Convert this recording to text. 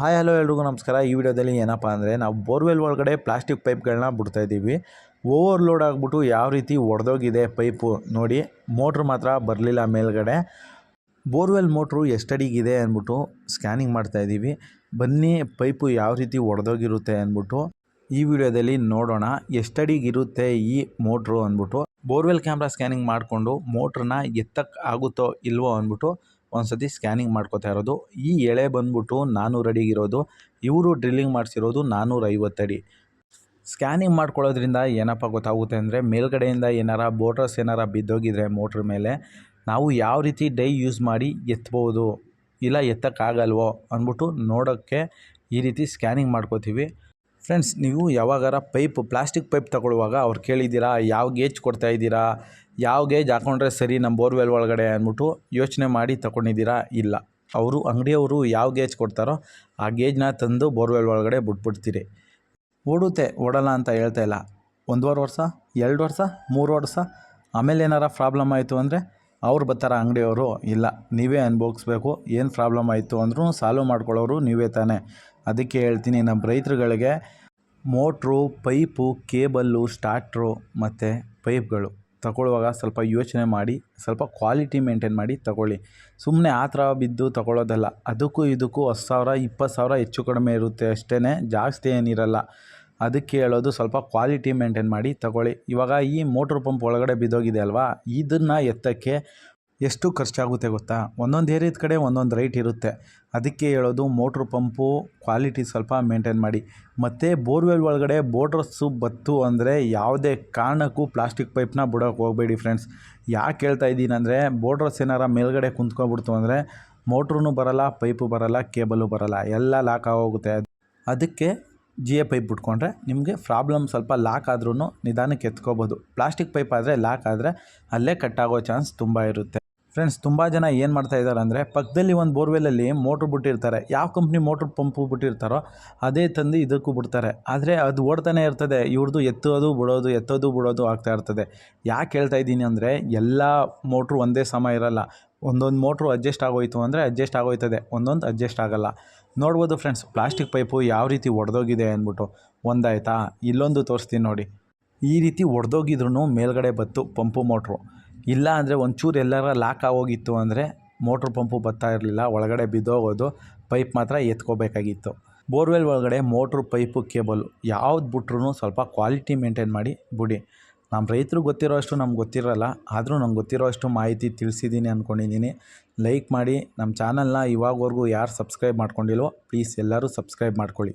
Hi, hello ಎಲ್ರಿಗೂ ನಮಸ್ಕಾರ. ಈ ವಿಡಿಯೋದಲ್ಲಿ ಏನಪ್ಪ ಅಂದರೆ ನಾವು ಬೋರ್ವೆಲ್ ಒಳಗಡೆ ಪ್ಲಾಸ್ಟಿಕ್ ಪೈಪ್ಗಳನ್ನ ಬಿಡ್ತಾ ಇದ್ದೀವಿ. ಓವರ್ಲೋಡ್ ಆಗಿಬಿಟ್ಟು ಯಾವ ರೀತಿ ಒಡೆದೋಗಿದೆ ಪೈಪು ನೋಡಿ, ಮೋಟ್ರ್ ಮಾತ್ರ ಬರಲಿಲ್ಲ ಮೇಲ್ಗಡೆ. ಬೋರ್ವೆಲ್ ಮೋಟ್ರು ಎಷ್ಟಡಿಗಿದೆ ಅಂದ್ಬಿಟ್ಟು ಸ್ಕ್ಯಾನಿಂಗ್ ಮಾಡ್ತಾ ಇದ್ದೀವಿ. ಬನ್ನಿ, ಪೈಪು ಯಾವ ರೀತಿ ಒಡೆದೋಗಿರುತ್ತೆ ಅಂದ್ಬಿಟ್ಟು ಈ ವಿಡಿಯೋದಲ್ಲಿ ನೋಡೋಣ. ಎಷ್ಟಡಿಗಿರುತ್ತೆ ಈ ಮೋಟ್ರು ಅಂದ್ಬಿಟ್ಟು. ಬೋರ್ವೆಲ್ ಕ್ಯಾಮ್ರಾ ಸ್ಕ್ಯಾನಿಂಗ್ ಮಾಡಿಕೊಂಡು ಮೋಟ್ರನ್ನ ಎತ್ತಕ್ಕೆ ಆಗುತ್ತೋ ಇಲ್ವೋ ಅಂದ್ಬಿಟ್ಟು ಒಂದ್ಸತಿ ಸ್ಕ್ಯಾನಿಂಗ್ ಮಾಡ್ಕೋತಾ ಇರೋದು. ಈ ಎಳೆ ಬಂದ್ಬಿಟ್ಟು ನಾನ್ನೂರು ಅಡಿಗಿರೋದು ಇವರು ಡ್ರಿಲ್ಲಿಂಗ್ ಮಾಡಿಸಿರೋದು ನಾನ್ನೂರ ಐವತ್ತಡಿ ಸ್ಕ್ಯಾನಿಂಗ್ ಮಾಡ್ಕೊಳ್ಳೋದ್ರಿಂದ ಏನಪ್ಪ ಗೊತ್ತಾಗುತ್ತೆ ಅಂದರೆ ಮೇಲ್ಗಡೆಯಿಂದ ಏನಾರ ಬೋಟರ್ಸ್ ಏನಾರ ಬಿದ್ದೋಗಿದ್ರೆ ಮೋಟ್ರ್ ಮೇಲೆ ನಾವು ಯಾವ ರೀತಿ ಡೈ ಯೂಸ್ ಮಾಡಿ ಎತ್ಬೋದು ಇಲ್ಲ ಎತ್ತಕ್ಕಾಗಲ್ವೋ ಅಂದ್ಬಿಟ್ಟು ನೋಡೋಕ್ಕೆ ಈ ರೀತಿ ಸ್ಕ್ಯಾನಿಂಗ್ ಮಾಡ್ಕೋತೀವಿ. ಫ್ರೆಂಡ್ಸ್ ನೀವು ಯಾವಾಗಾರ ಪೈಪ್ ಪ್ಲಾಸ್ಟಿಕ್ ಪೈಪ್ ತಗೊಳ್ಳುವಾಗ ಅವ್ರು ಕೇಳಿದ್ದೀರಾ, ಯಾವ ಗೇಜ್ ಕೊಡ್ತಾ ಇದ್ದೀರಾ, ಯಾವ ಗೇಜ್ ಹಾಕೊಂಡ್ರೆ ಸರಿ ನಮ್ಮ ಬೋರ್ವೆಲ್ ಒಳಗಡೆ ಅಂದ್ಬಿಟ್ಟು ಯೋಚನೆ ಮಾಡಿ ತಗೊಂಡಿದ್ದೀರಾ, ಇಲ್ಲ. ಅವರು, ಅಂಗಡಿಯವರು ಯಾವ ಗೇಜ್ ಕೊಡ್ತಾರೋ ಆ ಗೇಜ್ನ ತಂದು ಬೋರ್ವೆಲ್ ಒಳಗಡೆ ಬಿಟ್ಬಿಡ್ತೀರಿ. ಓಡುತ್ತೆ, ಓಡಲ್ಲ ಅಂತ ಹೇಳ್ತಾ ಇಲ್ಲ. ಒಂದೂವರೆ ವರ್ಷ, ಎರಡು ವರ್ಷ, ಮೂರು ವರ್ಷ, ಆಮೇಲೆ ಏನಾರ ಪ್ರಾಬ್ಲಮ್ ಆಯಿತು ಅಂದರೆ ಅವ್ರು ಬರ್ತಾರ, ಅಂಗಡಿಯವರು ಇಲ್ಲ. ನೀವೇ ಅನುಭವಿಸ್ಬೇಕು, ಏನು ಪ್ರಾಬ್ಲಮ್ ಆಯಿತು ಅಂದ್ರೂ ಸಾಲ್ವ್ ಮಾಡ್ಕೊಳ್ಳೋರು ನೀವೇ ತಾನೇ. ಅದಕ್ಕೆ ಹೇಳ್ತೀನಿ, ನಮ್ಮ ರೈತರುಗಳಿಗೆ ಮೋಟ್ರು, ಪೈಪು, ಕೇಬಲ್ಲು, ಸ್ಟಾರ್ಟ್ರು ಮತ್ತು ಪೈಪ್ಗಳು ತಗೊಳ್ಳುವಾಗ ಸ್ವಲ್ಪ ಯೋಚನೆ ಮಾಡಿ, ಸ್ವಲ್ಪ ಕ್ವಾಲಿಟಿ ಮೇಂಟೈನ್ ಮಾಡಿ ತಗೊಳ್ಳಿ. ಸುಮ್ಮನೆ ಆ ಥರ ಬಿದ್ದು ತಗೊಳ್ಳೋದಲ್ಲ. ಅದಕ್ಕೂ ಇದಕ್ಕೂ ಹತ್ತು ಸಾವಿರ, ಇಪ್ಪತ್ತು ಸಾವಿರ ಹೆಚ್ಚು ಕಡಿಮೆ ಇರುತ್ತೆ ಅಷ್ಟೇ ಜಾಸ್ತಿ ಏನಿರಲ್ಲ. ಅದಕ್ಕೆ ಹೇಳೋದು ಸ್ವಲ್ಪ ಕ್ವಾಲಿಟಿ ಮೇಂಟೈನ್ ಮಾಡಿ ತಗೊಳ್ಳಿ. ಇವಾಗ ಈ ಮೋಟ್ರ್ ಪಂಪ್ ಒಳಗಡೆ ಬಿದ್ದೋಗಿದೆ ಅಲ್ವಾ? ಇದನ್ನು ಎತ್ತಕ್ಕೆ ಎಷ್ಟು ಖರ್ಚಾಗುತ್ತೆ ಗೊತ್ತಾ? ಒಂದೊಂದು ಏರಿಯಾದ ಕಡೆ ಒಂದೊಂದು ರೈಟ್ ಇರುತ್ತೆ. ಅದಕ್ಕೆ ಹೇಳೋದು ಮೋಟ್ರ್ ಪಂಪು ಕ್ವಾಲಿಟಿ ಸ್ವಲ್ಪ ಮೇಂಟೈನ್ ಮಾಡಿ. ಮತ್ತು ಬೋರ್ವೆಲ್ ಒಳಗಡೆ ಬೋಟ್ರಸ್ಸು ಬತ್ತು ಅಂದರೆ ಯಾವುದೇ ಕಾರಣಕ್ಕೂ ಪ್ಲಾಸ್ಟಿಕ್ ಪೈಪ್ನ ಬಿಡೋಕ್ಕೆ ಹೋಗಬೇಡಿ ಫ್ರೆಂಡ್ಸ್ ಯಾಕೆ ಹೇಳ್ತಾ ಇದ್ದೀನಿ ಅಂದರೆ ಬೋಟ್ರಸ್ ಏನಾರ ಮೇಲ್ಗಡೆ ಕುಂತ್ಕೊಬಿಡ್ತು ಅಂದರೆ ಮೋಟ್ರೂ ಬರಲ್ಲ ಪೈಪು ಬರಲ್ಲ ಕೇಬಲು ಬರಲ್ಲ, ಎಲ್ಲ ಲಾಕ್ ಆಗೋಗುತ್ತೆ. ಅದಕ್ಕೆ ಜಿ ಎ ಪೈಪ್ ಬಿಟ್ಕೊಂಡ್ರೆ ನಿಮಗೆ ಪ್ರಾಬ್ಲಮ್ ಸ್ವಲ್ಪ ಲಾಕ್ ಆದ್ರೂ ನಿಧಾನಕ್ಕೆ ಎತ್ಕೋಬೋದು. ಪ್ಲಾಸ್ಟಿಕ್ ಪೈಪ್ ಆದರೆ ಲಾಕ್ ಆದರೆ ಅಲ್ಲೇ ಕಟ್ಟಾಗೋ ಚಾನ್ಸ್ ತುಂಬ ಇರುತ್ತೆ. ಫ್ರೆಂಡ್ಸ್ ತುಂಬ ಜನ ಏನು ಮಾಡ್ತಾ ಇದ್ದಾರೆ ಅಂದರೆ ಪಕ್ಕದಲ್ಲಿ ಒಂದು ಬೋರ್ವೆಲಲ್ಲಿ ಮೋಟ್ರ್ ಬಿಟ್ಟಿರ್ತಾರೆ. ಯಾವ ಕಂಪ್ನಿ ಮೋಟ್ರ್ ಪಂಪು ಬಿಟ್ಟಿರ್ತಾರೋ ಅದೇ ತಂದು ಇದಕ್ಕೂ ಬಿಡ್ತಾರೆ. ಆದರೆ ಅದು ಓಡ್ತಾನೆ ಇರ್ತದೆ. ಇವ್ರದ್ದು ಎತ್ತೋದು, ಬಿಡೋದು ಎತ್ತೋದು, ಬಿಡೋದು ಆಗ್ತಾ ಇರ್ತದೆ. ಯಾಕೆ ಹೇಳ್ತಾ ಇದ್ದೀನಿ ಅಂದರೆ ಎಲ್ಲ ಮೋಟ್ರು ಒಂದೇ ಸಮ ಇರಲ್ಲ. ಒಂದೊಂದು ಮೋಟ್ರು ಅಡ್ಜಸ್ಟ್ ಆಗೋಯ್ತು ಅಂದರೆ ಅಡ್ಜಸ್ಟ್ ಆಗೋಯ್ತದೆ. ಒಂದೊಂದು ಅಡ್ಜಸ್ಟ್ ಆಗಲ್ಲ. ನೋಡ್ಬೋದು ಫ್ರೆಂಡ್ಸ್ ಪ್ಲಾಸ್ಟಿಕ್ ಪೈಪು ಯಾವ ರೀತಿ ಒಡೆದೋಗಿದೆ ಅಂದ್ಬಿಟ್ಟು. ಒಂದಾಯ್ತಾ? ಇಲ್ಲೊಂದು ತೋರಿಸ್ತೀನಿ ನೋಡಿ. ಈ ರೀತಿ ಒಡೆದೋಗಿದ್ರು ಮೇಲ್ಗಡೆ ಬತ್ತು ಪಂಪು ಮೋಟ್ರು ಇಲ್ಲ ಅಂದರೆ ಒಂಚೂರು ಎಲ್ಲರ ಲಾಕ್ ಆಗೋಗಿತ್ತು ಅಂದರೆ ಮೋಟ್ರ್ ಪಂಪು ಬರ್ತಾ ಇರಲಿಲ್ಲ, ಒಳಗಡೆ ಬಿದ್ದೋಗೋದು ಪೈಪ್ ಮಾತ್ರ ಎತ್ಕೋಬೇಕಾಗಿತ್ತು. ಬೋರ್ವೆಲ್ ಒಳಗಡೆ ಮೋಟ್ರು, ಪೈಪು, ಕೇಬಲ್ ಯಾವ್ದು ಬಿಟ್ರೂ ಸ್ವಲ್ಪ ಕ್ವಾಲಿಟಿ ಮೇಂಟೈನ್ ಮಾಡಿ ಬಿಡಿ. ನಮ್ಮ ರೈತರು ಗೊತ್ತಿರೋ ಅಷ್ಟು ನಮ್ಗೆ ಗೊತ್ತಿರೋಲ್ಲ, ಆದರೂ ನಮ್ಗೆ ಗೊತ್ತಿರೋ ಅಷ್ಟು ಮಾಹಿತಿ ತಿಳಿಸಿದ್ದೀನಿ ಅಂದ್ಕೊಂಡಿದ್ದೀನಿ ಲೈಕ್ ಮಾಡಿ ನಮ್ಮ ಚಾನಲ್ನ ಇವಾಗವರೆಗೂ ಯಾರು ಸಬ್ಸ್ಕ್ರೈಬ್ ಮಾಡ್ಕೊಂಡಿಲ್ವೋ, ಪ್ಲೀಸ್ ಎಲ್ಲರೂ ಸಬ್ಸ್ಕ್ರೈಬ್ ಮಾಡ್ಕೊಳ್ಳಿ.